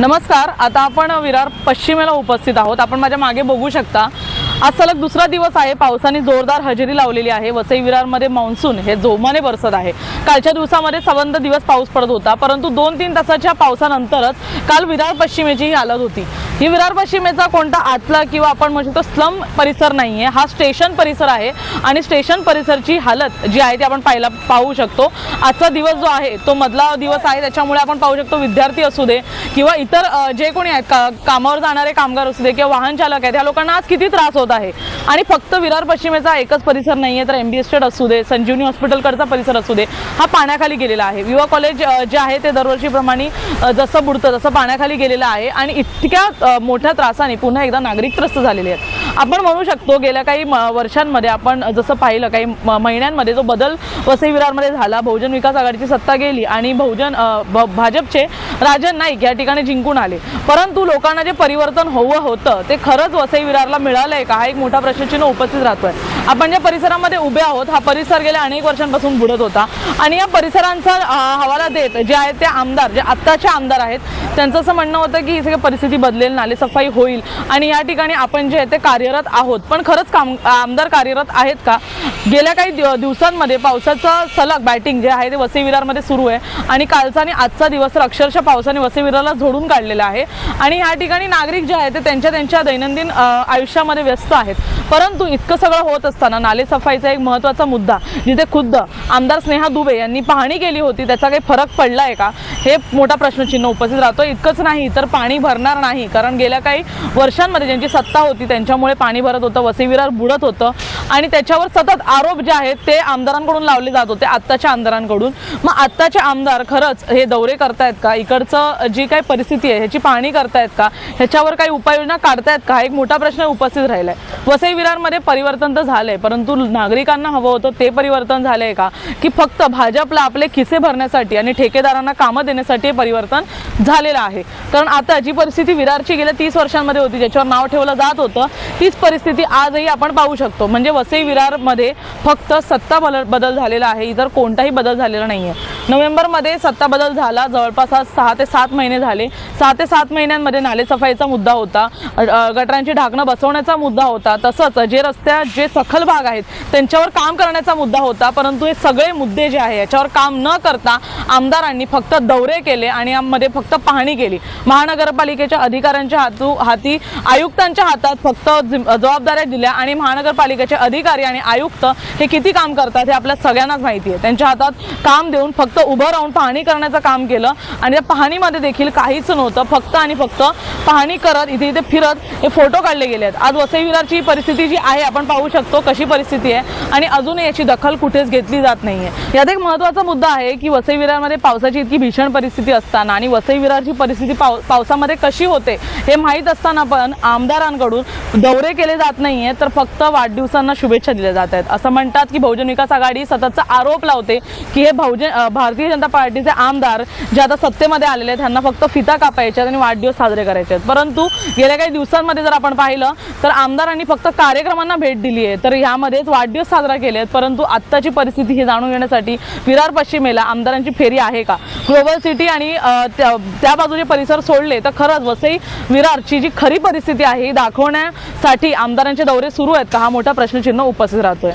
नमस्कार. आता आपण विरार पश्चिमेला उपस्थित आहोत. आपण माझ्या मागे बघू शकता आज सलग दुसरा दिवस आहे. पावसाने जोरदार हजेरी लावलेली आहे. वसई विरारमध्ये मान्सून हे जोमाने बरसत आहे. कालच्या दिवसामध्ये संबंध दिवस पाऊस पडत होता परंतु दोन तीन तासाच्या पावसानंतरच काल विरार पश्चिमेची ही हालत होती. ही विरार पश्चिमेचा कोणता आतला किंवा आपण म्हणू शकतो स्लम परिसर आहे हा स्टेशन परिसर आहे आणि स्टेशन परिसरची हालत जी आहे ती आपण पाहायला पाहू शकतो. आजचा दिवस जो आहे तो मधला दिवस आहे. त्याच्यामुळे आपण पाहू शकतो विद्यार्थी असू दे किंवा इतर जे कोणी आहेत का कामावर जाणारे कामगार असू दे किंवा वाहन चालक आहेत या लोकांना आज किती त्रास होतो आहे. आणि फक्त विरार पश्चिमेचा एकच परिसर नाहीये तर एम बी एस असू दे संजीवनी हॉस्पिटलकडचा परिसर असू दे हा पाण्याखाली गेलेला आहे. विवा कॉलेज जे आहे ते दरवर्षीप्रमाणे जसं बुडतं तसं पाण्याखाली गेलेलं आहे. आणि इतक्या मोठ्या त्रासाने पुन्हा एकदा नागरिक त्रस्त झालेले आहेत. आपण म्हणू शकतो गेल्या काही म- वर्षांमध्ये आपण जसं पाहिलं काही म- महिन्यांमध्ये जो बदल वसई विरारमध्ये झाला बहुजन विकास आघाडीची सत्ता गेली आणि बहुजन भ- भाजपचे राजन नाईक या ठिकाणी जिंकून आले. परंतु लोकांना जे परिवर्तन हवं होतं ते खरंच वसई विरारला मिळालंय का? हा एक मोठा प्रश्नचिन्ह उपस्थित राहतोय. आपण ज्या परिसरामध्ये उभे आहोत. हा परिसर गेल्या अनेक वर्षांपासून बुडत होता. आणि या परिसरांचा हवाला देत जे आहेत ते आमदार जे आत्ताचे आमदार आहेत त्यांचं असं म्हणणं होतं की ही सगळी परिस्थिती बदलेल नालेसफाई होईल. आणि या ठिकाणी आपण जे आहे ते कार्यरत आहोत. पण खरंच काम आमदार कार्यरत आहेत का? गेल्या काही दिवसांमध्ये पावसाचं सलग बॅटिंग जे आहे ते वसई विरारमध्ये सुरू आहे. आणि कालचा आणि आजचा दिवस तर अक्षरशः पावसाने वसई विरारला झोडून काढलेला आहे. आणि या ठिकाणी नागरिक जे आहेत ते त्यांच्या त्यांच्या दैनंदिन आयुष्यामध्ये व्यस्त आहेत. परंतु इतकं सगळं होत असतं असताना नालेसफाईचा एक महत्त्वाचा मुद्दा जिथे खुद्द आमदार स्नेहा दुबे यांनी पाहणी केली होती त्याचा काही फरक पडला आहे का? हे मोठा प्रश्नचिन्ह उपस्थित राहतो इतकंच नाही तर पाणी भरणार नाही कारण गेल्या काही वर्षांमध्ये ज्यांची सत्ता होती त्यांच्यामुळे पाणी भरत होतं वसई विरार बुडत होतं. आणि त्याच्यावर सतत आरोप जे आहेत ते आमदारांकडून लावले जात होते आत्ताच्या आमदारांकडून. मग आत्ताचे आमदार खरंच हे दौरे करतायत का? इकडचं जी काही परिस्थिती आहे ह्याची पाहणी करतायत का? ह्याच्यावर काही उपाययोजना काढतायत का? एक मोठा प्रश्न उपस्थित राहिलाय. वसई विरारमध्ये परिवर्तन तर झालं झालंय. परंतु नागरिकांना हवं होतं ते परिवर्तन झालंय का? की फक्त भाजपला आपले खिसे भरण्यासाठी आणि ठेकेदारांना कामं देण्यासाठी परिवर्तन झालेलं आहे. कारण आता जी परिस्थिती विरारची गेल्या तीस वर्षांमध्ये होती ज्याच्यावर नाव ठेवलं जात होतं तीच परिस्थिती आजही आपण पाहू शकतो. म्हणजे वसई विरारमध्ये फक्त सत्ता बदल बदल झालेला आहे. इतर कोणताही बदल झालेला नाही आहे नोव्हेंबरमध्ये सत्ता बदल झाला. जवळपास आज सहा ते सात महिने झाले. सहा ते सात महिन्यांमध्ये नालेसफाईचा मुद्दा होता. गटरांची गटारांची ढाकणं बसवण्याचा मुद्दा होता. तसंच जे रस्त्या जे सखल भाग आहेत त्यांच्यावर काम करण्याचा मुद्दा होता. परंतु हे सगळे मुद्दे जे आहे याच्यावर काम न करता आमदारांनी फक्त दौरे केले आणि यामध्ये फक्त पाहणी केली. महानगरपालिकेच्या अधिकाऱ्यांच्या हातू हाती आयुक्तांच्या हातात फक्त जबाबदाऱ्या दिल्या आणि महानगरपालिकेचे अधिकारी आणि आयुक्त हे किती काम करतात हे आपल्या सगळ्यांनाच माहिती आहे. त्यांच्या हातात काम देऊन फक्त फक्त उभं राहून पाहणी करण्याचं काम केलं. आणि त्या पाहणीमध्ये देखील काहीच नव्हतं. फक्त आणि फक्त पाहणी करत इथे इथे फिरत हे फोटो काढले गेले आहेत. आज वसई विरारची परिस्थिती जी आहे आपण पाहू शकतो कशी परिस्थिती आहे. आणि अजूनही याची दखल कुठेच घेतली जात नाही आहे यात एक महत्त्वाचा मुद्दा आहे की वसई विरारमध्ये पावसाची इतकी भीषण परिस्थिती असताना आणि वसई विरारची परिस्थिती पाव पावसामध्ये कशी होते हे माहीत असताना पण आमदारांकडून दौरे केले जात नाही आहेत तर फक्त वाढदिवसांना शुभेच्छा दिल्या जात आहेत. असं म्हणतात की बहुजन विकास आघाडी सततचा आरोप लावते की हे बहुजन भा भारतीय जनता पार्टीचे आमदार जे आता सत्तेमध्ये आलेले आहेत त्यांना फक्त फिता कापायचे आहेत आणि वाढदिवस साजरे करायचे आहेत. परंतु गेल्या काही दिवसांमध्ये जर आपण पाहिलं तर आमदारांनी फक्त कार्यक्रमांना भेट दिली आहे. तर ह्यामध्येच वाढदिवस साजरा केले आहेत. परंतु आत्ताची परिस्थिती ही जाणून घेण्यासाठी विरार पश्चिमेला आमदारांची फेरी आहे का? ग्लोबल सिटी आणि त्या त्या बाजूचे परिसर सोडले तर खरंच वसई विरारची जी खरी परिस्थिती आहे ही दाखवण्यासाठी आमदारांचे दौरे सुरू आहेत का? हा मोठा प्रश्नचिन्ह उपस्थित राहतोय.